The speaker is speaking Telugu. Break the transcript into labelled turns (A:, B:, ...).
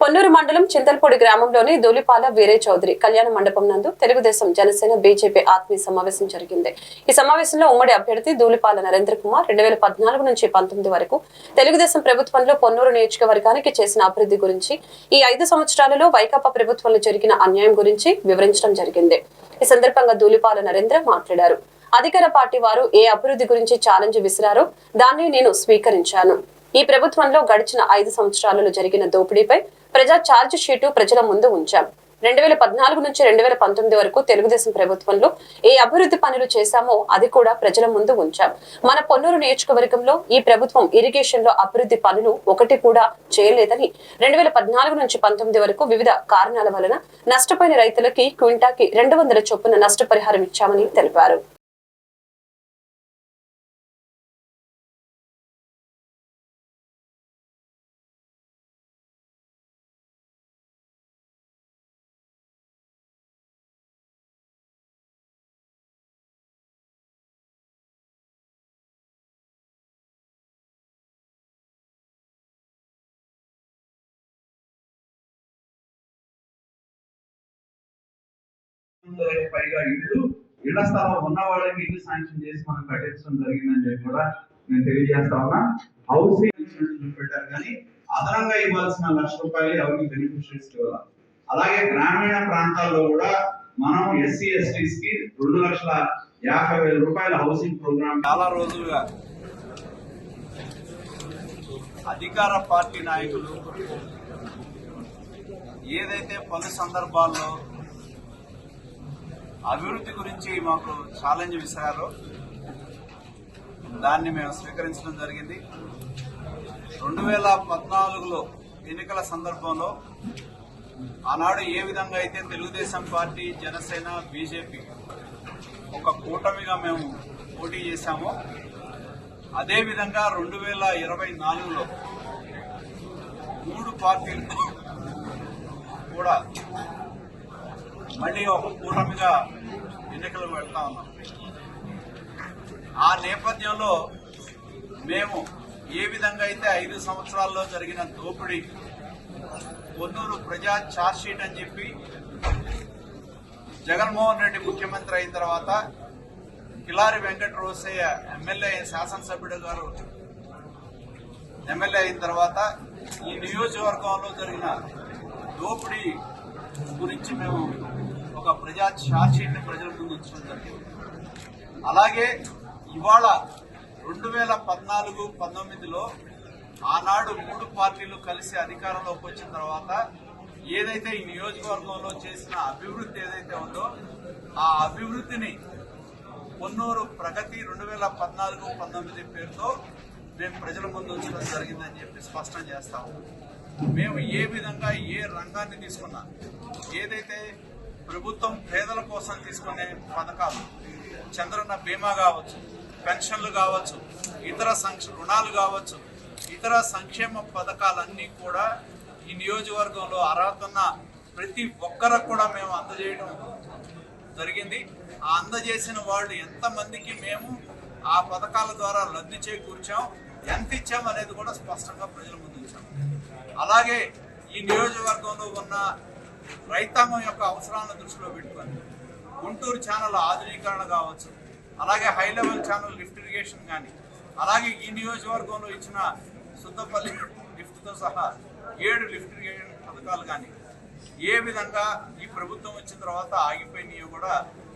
A: పొన్నూరు మండలం చింతలపూడి గ్రామంలోని దూలిపాల వీరే చౌదరి కళ్యాణ మండపం నందు తెలుగుదేశం జనసేన బీజేపీ ఆత్మీయ సమావేశం జరిగింది. ఈ సమావేశంలో ఉమ్మడి అభ్యర్థి దూలిపాల నరేంద్ర కుమార్ రెండు వేల పద్నాలుగు నుంచి పంతొమ్మిది వరకు తెలుగుదేశం ప్రభుత్వంలో పొన్నూరు నియోజకవర్గానికి చేసిన అభివృద్ధి గురించి ఈ ఐదు సంవత్సరాలలో వైకాపా ప్రభుత్వంలో జరిగిన అన్యాయం గురించి వివరించడం జరిగింది. ఈ సందర్భంగా దూలిపాల నరేంద్ర మాట్లాడారు. అధికార పార్టీ వారు ఏ అభివృద్ధి గురించి ఛాలెంజ్ విసిరారో దాన్ని నేను స్వీకరించాను. ఈ ప్రభుత్వంలో గడిచిన ఐదు సంవత్సరాలలో జరిగిన దోపిడీపై ప్రజా ఛార్జ్ షీటు ప్రజల ముందు ఉంచాం. రెండు వేల పద్నాలుగు నుంచి రెండు వేల పంతొమ్మిది వరకు తెలుగుదేశం ప్రభుత్వంలో ఏ అభివృద్ధి పనులు చేశామో అది కూడా ప్రజల ముందు ఉంచాం. మన పొన్నూరు నియోజకవర్గంలో ఈ ప్రభుత్వం ఇరిగేషన్లో అభివృద్ధి పనులు ఒకటి కూడా చేయలేదని రెండు వేల పద్నాలుగు నుంచి పంతొమ్మిది వరకు వివిధ కారణాల వలన నష్టపోయిన రైతులకి క్వింటాకి రెండు వందల చొప్పున నష్టపరిహారం ఇచ్చామని తెలిపారు.
B: వందలకు పైగా ఇళ్ళు ఇళ్ళ స్థలం ఉన్న వాళ్ళకి ఇల్లు శాంక్షన్ చేసి మనం కట్టించడం జరిగిందని చెప్పి కూడా నేను తెలియజేస్తా ఉన్నా. హౌసింగ్ చూపెట్టారు కానీ అదనంగా ఇవ్వాల్సిన లక్ష రూపాయలు ఎవరికి బెనిఫిషరీస్ ఇవ్వాలి? అలాగే గ్రామీణ ప్రాంతాల్లో కూడా మనం ఎస్సీ ఎస్టీస్కి రెండు లక్షల యాభై వేల రూపాయల హౌసింగ్ ప్రోగ్రామ్
C: చాలా రోజులుగా అధికార పార్టీ నాయకులు ఏదైతే పలు సందర్భాల్లో అభివృద్ధి గురించి మాకు ఛాలెంజ్ విసిరారో దాన్ని మేము స్వీకరించడం జరిగింది. రెండు వేల పద్నాలుగులో ఎన్నికల సందర్భంలో ఆనాడు ఏ విధంగా అయితే తెలుగుదేశం పార్టీ జనసేన బీజేపీ ఒక కూటమిగా మేము పోటీ చేశామో అదేవిధంగా రెండు వేల ఇరవై నాలుగులో మూడు పార్టీలు కూడా మళ్ళీ ఒక కూటమిగా ఎన్నికలు వెళ్తా ఉన్నాం. ఆ నేపథ్యంలో మేము ఏ విధంగా అయితే ఐదు సంవత్సరాల్లో జరిగిన దోపిడీ పొన్నూరు ప్రజా ఛార్జ్షీట్ అని చెప్పి జగన్మోహన్ రెడ్డి ముఖ్యమంత్రి అయిన తర్వాత కిలారి వెంకట రోసయ్య ఎమ్మెల్యే శాసనసభ్యుడు గారు ఎమ్మెల్యే అయిన తర్వాత ఈ నియోజకవర్గంలో జరిగిన దోపిడీ గురించి మేము ఒక ప్రజా ఛార్జ్షీట్ ప్రజల ముందు ఉంచడం జరిగింది. అలాగే ఇవాళ రెండు వేల పద్నాలుగు పంతొమ్మిదిలో ఆనాడు మూడు పార్టీలు కలిసి అధికారంలోకి వచ్చిన తర్వాత ఏదైతే ఈ నియోజకవర్గంలో చేసిన అభివృద్ధి ఏదైతే ఉందో ఆ అభివృద్ధిని పొన్నూరు ప్రగతి రెండు వేల పద్నాలుగు పంతొమ్మిది పేరుతో మేము ప్రజల ముందు ఉంచడం జరిగిందని చెప్పి స్పష్టం చేస్తాము మేము ఏ విధంగా ఏ రంగాన్ని తీసుకున్నా ఏదైతే ప్రభుత్వం పేదల కోసం తీసుకునే పథకాలు. చంద్రన్న బీమా కావచ్చు పెన్షన్లు కావచ్చు ఇతర సంక్ష రుణాలు కావచ్చు ఇతర సంక్షేమ పథకాలన్నీ కూడా ఈ నియోజకవర్గంలో అర్హత ఉన్న ప్రతి ఒక్కరికి కూడా మేము అందజేయడం జరిగింది. ఆ అందజేసిన వాళ్ళు ఎంతమందికి మేము ఆ పథకాల ద్వారా లబ్ధి చేకూర్చాం ఎంత ఇచ్చాం అనేది కూడా స్పష్టంగా ప్రజల ముందు ఇచ్చాం అలాగే ఈ నియోజకవర్గంలో ఉన్న రైతాంగం యొక్క అవసరాలను దృష్టిలో పెట్టుకొని గుంటూరు ఛానల్ ఆధునీకరణ కావచ్చు అలాగే high level channel lift irrigation కానీ అలాగే ఈ నియోజకవర్గంలో ఇచ్చిన సుద్దపల్లి లిఫ్ట్తో సహా ఏడు లిఫ్ట్ ఇరిగేషన్ పథకాలు కానీ ఏ విధంగా ఈ ప్రభుత్వం వచ్చిన తర్వాత ఆగిపోయినాయో కూడా